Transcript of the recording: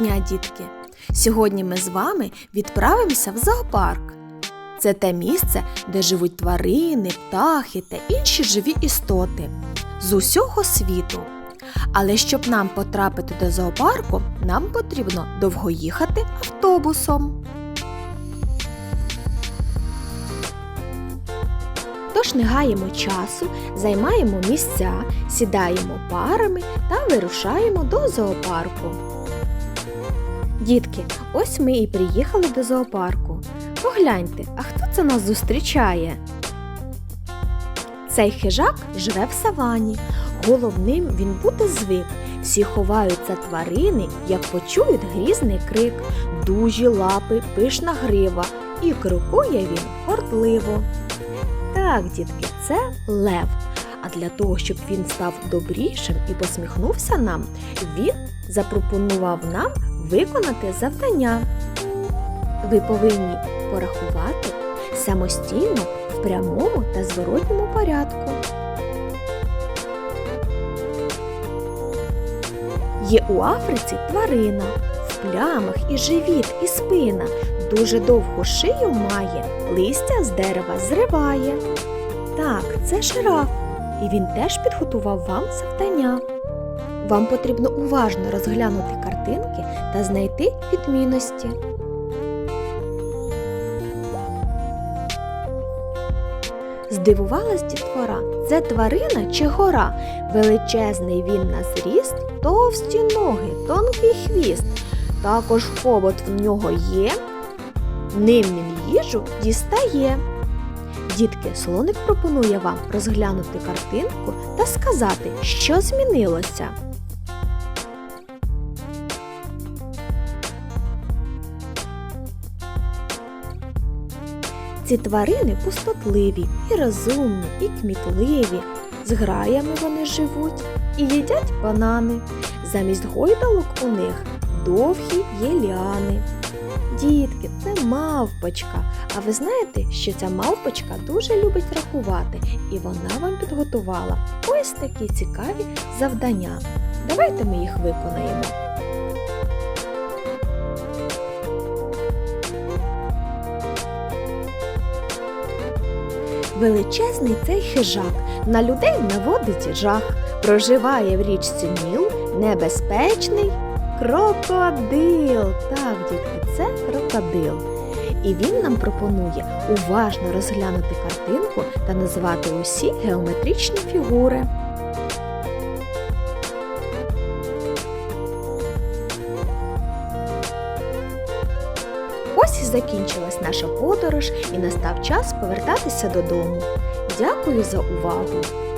дня, дітки! Сьогодні ми з вами відправимося в зоопарк. Це те місце, де живуть тварини, птахи та інші живі істоти з усього світу. Але щоб нам потрапити до зоопарку, нам потрібно довго їхати автобусом. Тож не гаємо часу, займаємо місця, сідаємо парами та вирушаємо до зоопарку. Дітки, ось ми і приїхали до зоопарку. Погляньте, а хто це нас зустрічає? Цей хижак живе в савані. Головним він бути звик. Всі ховаються тварини, як почують грізний крик, дужі лапи, пишна грива, і крокує він гордливо. Так, дітки, це лев. А для того, щоб він став добрішим і посміхнувся нам, він запропонував нам виконати завдання. Ви повинні порахувати самостійно в прямому та зворотньому порядку. Є у Африці тварина, в плямах і живіт, і спина, дуже довгу шию має, листя з дерева зриває. Так, це жираф, і він теж підготував вам завдання. Вам потрібно уважно розглянути картинки та знайти відмінності. Здивувалась дітвора, це тварина чи гора? Величезний він на зріст, товсті ноги, тонкий хвіст. Також хобот в нього є, ним він їжу дістає. Дітки, слоник пропонує вам розглянути картинку та сказати, що змінилося. Ці тварини пустотливі і розумні, і кмітливі. З граями вони живуть і їдять банани. Замість гойдалок у них довгі є ліани. Дітки, це мавпочка. А ви знаєте, що ця мавпочка дуже любить рахувати, і вона вам підготувала ось такі цікаві завдання. Давайте ми їх виконаємо. Величезний цей хижак на людей наводить жах, проживає в річці Ніл небезпечний крокодил. Так, крокодил. І він нам пропонує уважно розглянути картинку та назвати усі геометричні фігури. Ось і закінчилась наша подорож і настав час повертатися додому. Дякую за увагу!